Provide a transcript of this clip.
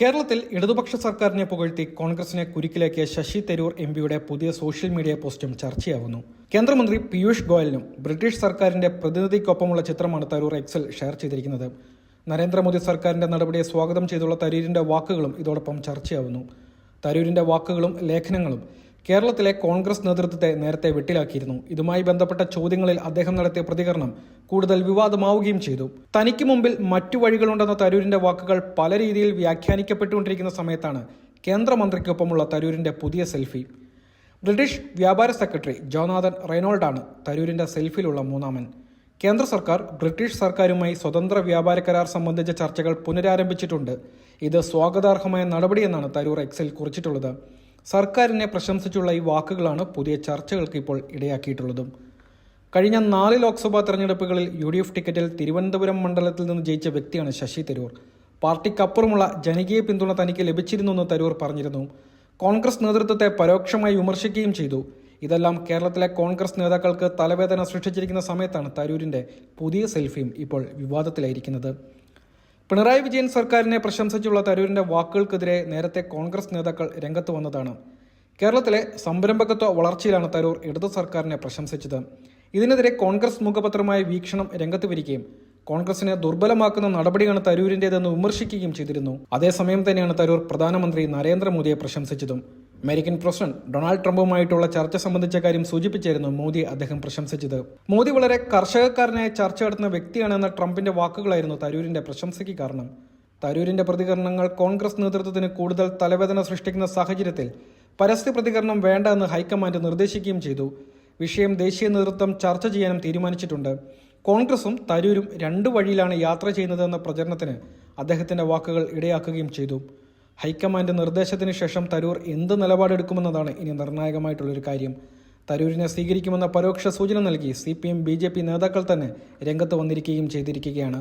കേരളത്തിൽ ഇടതുപക്ഷ സർക്കാരിനെ പുകഴ്ത്തി കോൺഗ്രസിനെ കുരുക്കിലാക്കിയ ശശി തരൂർ എം പിയുടെ പുതിയ സോഷ്യൽ മീഡിയ പോസ്റ്റും ചർച്ചയാവുന്നു. കേന്ദ്രമന്ത്രി പീയൂഷ് ഗോയലിനും ബ്രിട്ടീഷ് സർക്കാരിന്റെ പ്രതിനിധിക്കൊപ്പമുള്ള ചിത്രമാണ് തരൂർ എക്സിൽ ഷെയർ ചെയ്തിരിക്കുന്നത്. നരേന്ദ്രമോദി സർക്കാരിന്റെ നടപടിയെ സ്വാഗതം ചെയ്തുള്ള തരൂരിന്റെ വാക്കുകളും ഇതോടൊപ്പം ചർച്ചയാവുന്നു. തരൂരിന്റെ വാക്കുകളും ലേഖനങ്ങളും കേരളത്തിലെ കോൺഗ്രസ് നേതൃത്വത്തെ നേരത്തെ വെട്ടിലാക്കിയിരുന്നു. ഇതുമായി ബന്ധപ്പെട്ട ചോദ്യങ്ങളിൽ അദ്ദേഹം നടത്തിയ പ്രതികരണം കൂടുതൽ വിവാദമാവുകയും ചെയ്തു. തനിക്ക് മുമ്പിൽ മറ്റു വഴികളുണ്ടെന്ന തരൂരിന്റെ വാക്കുകൾ പല രീതിയിൽ വ്യാഖ്യാനിക്കപ്പെട്ടുകൊണ്ടിരിക്കുന്ന സമയത്താണ് കേന്ദ്രമന്ത്രിക്കൊപ്പമുള്ള തരൂരിന്റെ പുതിയ സെൽഫി. ബ്രിട്ടീഷ് വ്യാപാര സെക്രട്ടറി ജോനാഥൻ റെയ്നോൾഡാണ് തരൂരിന്റെ സെൽഫിയിലുള്ള മൂന്നാമൻ. കേന്ദ്ര സർക്കാർ ബ്രിട്ടീഷ് സർക്കാരുമായി സ്വതന്ത്ര വ്യാപാര കരാർ സംബന്ധിച്ച ചർച്ചകൾ പുനരാരംഭിച്ചിട്ടുണ്ട്. ഇത് സ്വാഗതാർഹമായ നടപടിയെന്നാണ് തരൂർ എക്സിൽ കുറിച്ചിട്ടുള്ളത്. സർക്കാരിനെ പ്രശംസിച്ചുള്ള ഈ വാക്കുകളാണ് പുതിയ ചർച്ചകൾക്ക് ഇപ്പോൾ ഇടയാക്കിയിട്ടുള്ളതും. കഴിഞ്ഞ നാല് ലോക്സഭാ തെരഞ്ഞെടുപ്പുകളിൽ യു ഡി എഫ് ടിക്കറ്റിൽ തിരുവനന്തപുരം മണ്ഡലത്തിൽ നിന്ന് ജയിച്ച വ്യക്തിയാണ് ശശി തരൂർ. പാർട്ടിക്കപ്പുറമുള്ള ജനകീയ പിന്തുണ തനിക്ക് ലഭിച്ചിരുന്നുവെന്ന് തരൂർ പറഞ്ഞിരുന്നു. കോൺഗ്രസ് നേതൃത്വത്തെ പരോക്ഷമായി വിമർശിക്കുകയും ചെയ്തു. ഇതെല്ലാം കേരളത്തിലെ കോൺഗ്രസ് നേതാക്കൾക്ക് തലവേദന സൃഷ്ടിച്ചിരിക്കുന്ന സമയത്താണ് തരൂരിന്റെ പുതിയ സെൽഫിയും ഇപ്പോൾ വിവാദത്തിലായിരിക്കുന്നത്. പിണറായി വിജയൻ സർക്കാരിനെ പ്രശംസിച്ചുള്ള തരൂരിന്റെ വാക്കുകൾക്കെതിരെ നേരത്തെ കോൺഗ്രസ് നേതാക്കൾ രംഗത്ത് വന്നതാണ്. കേരളത്തിലെ സംരംഭകത്വ വളർച്ചയിലാണ് തരൂർ ഇടതു സർക്കാരിനെ പ്രശംസിച്ചത്. ഇതിനെതിരെ കോൺഗ്രസ് മുഖപത്രമായ വീക്ഷണം രംഗത്ത് വരികയും കോൺഗ്രസിനെ ദുർബലമാക്കുന്ന നടപടിയാണ് തരൂരിന്റെതെന്ന് വിമർശിക്കുകയും ചെയ്തിരുന്നു. അതേസമയം തന്നെയാണ് തരൂർ പ്രധാനമന്ത്രി നരേന്ദ്രമോദിയെ പ്രശംസിച്ചതും. അമേരിക്കൻ പ്രസിഡന്റ് ഡൊണാൾഡ് ട്രംപുമായിട്ടുള്ള ചർച്ച സംബന്ധിച്ച കാര്യം സൂചിപ്പിച്ചായിരുന്നു മോദി അദ്ദേഹം പ്രശംസിച്ചത്. മോദി വളരെ കർഷകക്കാരനായ ചർച്ച നടത്തുന്ന വ്യക്തിയാണെന്ന ട്രംപിന്റെ വാക്കുകളായിരുന്നു തരൂരിന്റെ പ്രശംസയ്ക്ക് കാരണം. തരൂരിന്റെ പ്രതികരണങ്ങൾ കോൺഗ്രസ് നേതൃത്വത്തിന് കൂടുതൽ തലവേദന സൃഷ്ടിക്കുന്ന സാഹചര്യത്തിൽ പരസ്യ പ്രതികരണം വേണ്ട എന്ന് ഹൈക്കമാൻഡ് നിർദ്ദേശിക്കുകയും ചെയ്തു. വിഷയം ദേശീയ നേതൃത്വം ചർച്ച ചെയ്യാനും തീരുമാനിച്ചിട്ടുണ്ട്. കോൺഗ്രസും തരൂരും രണ്ടു വഴിയിലാണ് യാത്ര ചെയ്യുന്നതെന്ന പ്രചരണത്തിന് അദ്ദേഹത്തിന്റെ വാക്കുകൾ ഇടയാക്കുകയും ചെയ്തു. ഹൈക്കമാൻഡ് നിർദ്ദേശത്തിന് ശേഷം തരൂർ എന്ത് നിലപാടെടുക്കുമെന്നതാണ് ഇനി നിർണായകമായിട്ടുള്ളൊരു കാര്യം. തരൂരിനെ സ്വീകരിക്കുമെന്ന പരോക്ഷ സൂചന നൽകി C P M B J P നേതാക്കൾ തന്നെ രംഗത്ത് വന്നിരിക്കുകയും ചെയ്തിരിക്കുകയാണ്.